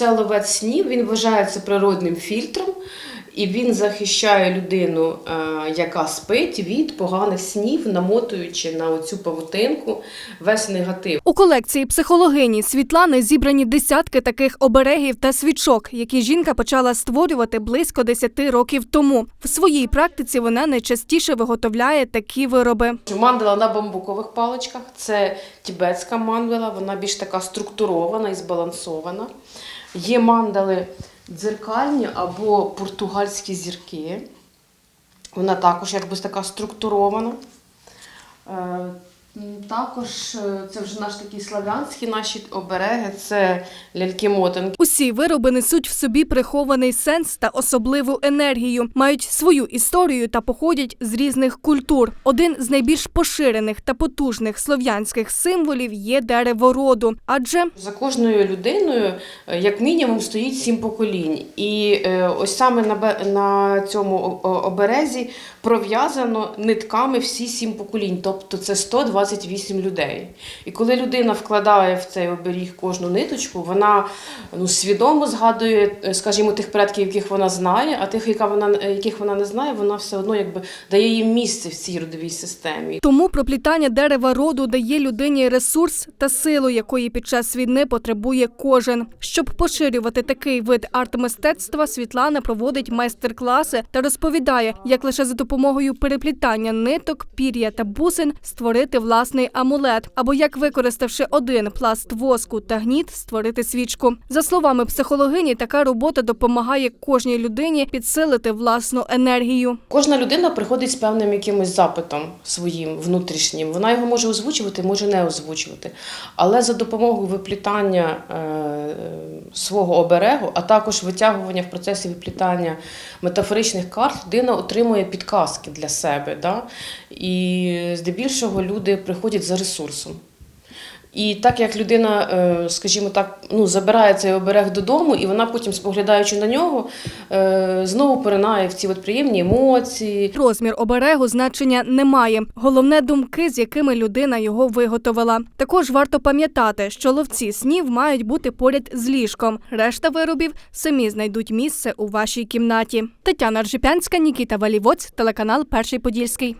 Оце ловець снів, він вважається природним фільтром, і він захищає людину, е, яка спить від поганих снів, намотуючи на оцю павутинку весь негатив. У колекції психологині Світлани зібрані десятки таких оберегів та свічок, які жінка почала створювати близько 10 років тому. В своїй практиці вона найчастіше виготовляє такі вироби. Мандала на бамбукових паличках це тібетська мандала, вона більш така структурована і збалансована. Є мандали дзеркальні або португальські зірки. Вона також якби така структурована. Е, Також е, це вже наш такий славянські наші обереги, це ляльки-мотанки. Усі вироби несуть в собі прихований сенс та особливу енергію, мають свою історію та походять з різних культур. Один з найбільш поширених та потужних слов'янських символів є дерево роду, адже За кожною людиною, е, як мінімум, стоїть сім поколінь. І е, ось саме на, цьому оберезі пров'язано нитками всі сім поколінь, тобто це 128 людей. І коли людина вкладає в цей оберіг кожну ниточку, вона ну, свідомо згадує, е, скажімо, тих предків, яких вона знає, а тих, яка вона, е, яких вона не знає, вона все одно якби дає їм місце в цій родовій системі. тому проплітання дерева роду дає людині ресурс та силу, якої під час війни потребує кожен. Щоб поширювати такий вид арт-мистецтва, Світлана проводить майстер-класи та розповідає, як лише за допомогою переплітання ниток, пір'я та бусин створити власний амулет, або як використавши один пласт воску та гніт, створити свічку. За словами психологині, така робота допомагає кожній людині підсилити власну енергію. Кожна людина приходить з певним якимось запитом своїм внутрішнім. Вона його може озвучувати, може не озвучувати. Але за допомогою виплітання е, свого оберегу, а також витягування в процесі виплітання метафоричних карт, людина отримує підказки для себе. Да? І здебільшого люди приходять за ресурсом. І так як людина, е, скажімо так, ну, забирає цей оберег додому, і вона потім, споглядаючи на нього, е, знову поринає в ці от приємні емоції. Розмір оберегу значення не має. Головне думки, з якими людина його виготовила. Також варто пам'ятати, що ловці снів мають бути поряд з ліжком. Решта виробів самі знайдуть місце у вашій кімнаті. Тетяна Ржипянська, Нікіта Валівоць, телеканал Перший Подільський.